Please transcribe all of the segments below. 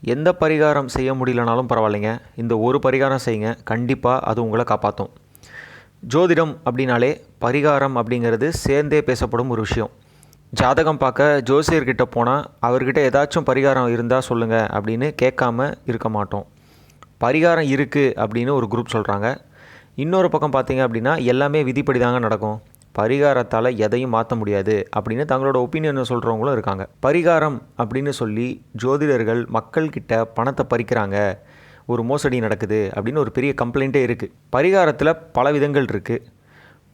எந்த பரிகாரம் செய்ய முடியலனாலும் பரவாயில்லைங்க. இந்த ஒரு பரிகாரம் செய்யுங்க. கண்டிப்பாக அது உங்களை காப்பாற்றும் ஜோதிடம் அப்படின்னாலே பரிகாரம் அப்படிங்கிறது சேர்ந்தே பேசப்படும் ஒரு விஷயம். ஜாதகம் பார்க்க ஜோசியர்கிட்ட போனால் அவர்கிட்ட ஏதாச்சும் பரிகாரம் இருந்தால் சொல்லுங்கள் அப்படின்னு கேட்காம இருக்க மாட்டோம். பரிகாரம் இருக்குது அப்படின்னு ஒரு குரூப் சொல்கிறாங்க இன்னொரு பக்கம் பார்த்தீங்க அப்படின்னா எல்லாமே விதிப்படி தாங்க நடக்கும். பரிகாரத்தால் எதையும் மாற்ற முடியாது அப்படின்னு தங்களோட ஒப்பீனியனை சொல்கிறவங்களும் இருக்காங்க. பரிகாரம் அப்படின்னு சொல்லி ஜோதிடர்கள் மக்கள்கிட்ட பணத்தை பறிக்கிறாங்க. ஒரு மோசடி நடக்குது அப்படின்னு ஒரு பெரிய கம்ப்ளைண்ட்டே இருக்குது பரிகாரத்தில் பல விதங்கள் இருக்குது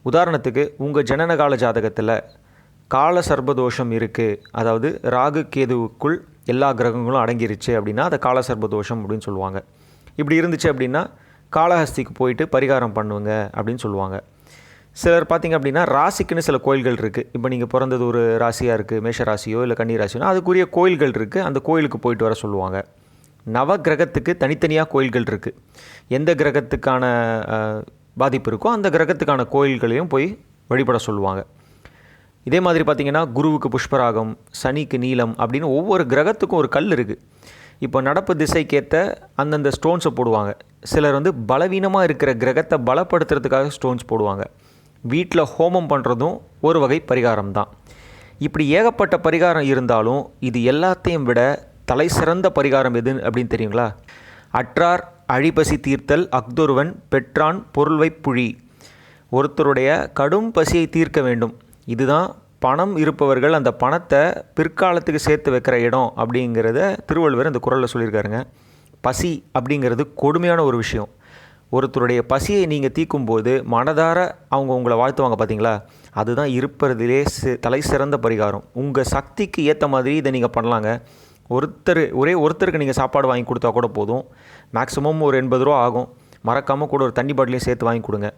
உதாரணத்துக்கு உங்கள் ஜனனகால ஜாதகத்தில் கால சர்பதோஷம் இருக்குது அதாவது ராகு கேதுவுக்குள் எல்லா கிரகங்களும் அடங்கிருச்சு அப்படின்னா அதை கால சர்பதோஷம் அப்படின்னு சொல்லுவாங்க. இப்படி இருந்துச்சு அப்படின்னா காலஹஸ்திக்கு போயிட்டு பரிகாரம் பண்ணுங்க அப்படின்னு சொல்லுவாங்க. சிலர் பார்த்திங்க அப்படின்னா ராசிக்குன்னு சில கோயில்கள் இருக்குது இப்போ நீங்கள் பிறந்தது ஒரு ராசியாக இருக்குது மேஷ ராசியோ இல்லை கன்னி ராசியோ அதுக்குரிய கோயில்கள் இருக்குது அந்த கோயிலுக்கு போயிட்டு வர சொல்லுவாங்க. நவ கிரகத்துக்கு தனித்தனியாக கோயில்கள் இருக்குது எந்த கிரகத்துக்கான பாதிப்பு இருக்கோ அந்த கிரகத்துக்கான கோயில்களையும் போய் வழிபட சொல்லுவாங்க. இதே மாதிரி பார்த்திங்கன்னா குருவுக்கு புஷ்பராகம் சனிக்கு நீலம் அப்படின்னு ஒவ்வொரு கிரகத்துக்கும் ஒரு கல் இருக்குது இப்போ நடப்பு திசைக்கேற்ற அந்தந்த ஸ்டோன்ஸை போடுவாங்க. சிலர் வந்து பலவீனமாக இருக்கிற கிரகத்தை பலப்படுத்துறதுக்காக ஸ்டோன்ஸ் போடுவாங்க. வீட்டில் ஹோமம் பண்ணுறதும் ஒரு வகை பரிகாரம் தான் இப்படி ஏகப்பட்ட பரிகாரம் இருந்தாலும் இது எல்லாத்தையும் விட தலை சிறந்த பரிகாரம் எது அப்படின்னு தெரியுங்களா? அற்றார் அழிபசி தீர்த்தல் அக்தொருவன் பெற்றான் பொருள்வை புழி. ஒருத்தருடைய கடும் பசியை தீர்க்க வேண்டும். இதுதான் பணம் இருப்பவர்கள் அந்த பணத்தை பிற்காலத்துக்கு சேர்த்து வைக்கிற இடம் அப்படிங்கிறத திருவள்ளுவர் அந்த குரலில் சொல்லியிருக்காருங்க. பசி அப்படிங்கிறது கொடுமையான ஒரு விஷயம். ஒருத்தருடைய பசியை நீங்கள் தீக்கும்போது மனதார அவங்க உங்களை வாழ்த்துவாங்க பார்த்தீங்களா அதுதான் இருப்பதிலே சி தலை சிறந்த பரிகாரம். உங்கள் சக்திக்கு ஏற்ற மாதிரி இதை நீங்கள் பண்ணலாங்க. ஒருத்தர் ஒரே ஒருத்தருக்கு நீங்கள் சாப்பாடு வாங்கி கொடுத்தா கூட போதும். மேக்ஸிமம் ஒரு எண்பது ரூபா ஆகும். மறக்காமல் கூட ஒரு தண்ணி பாட்டிலையும் சேர்த்து வாங்கி கொடுங்க.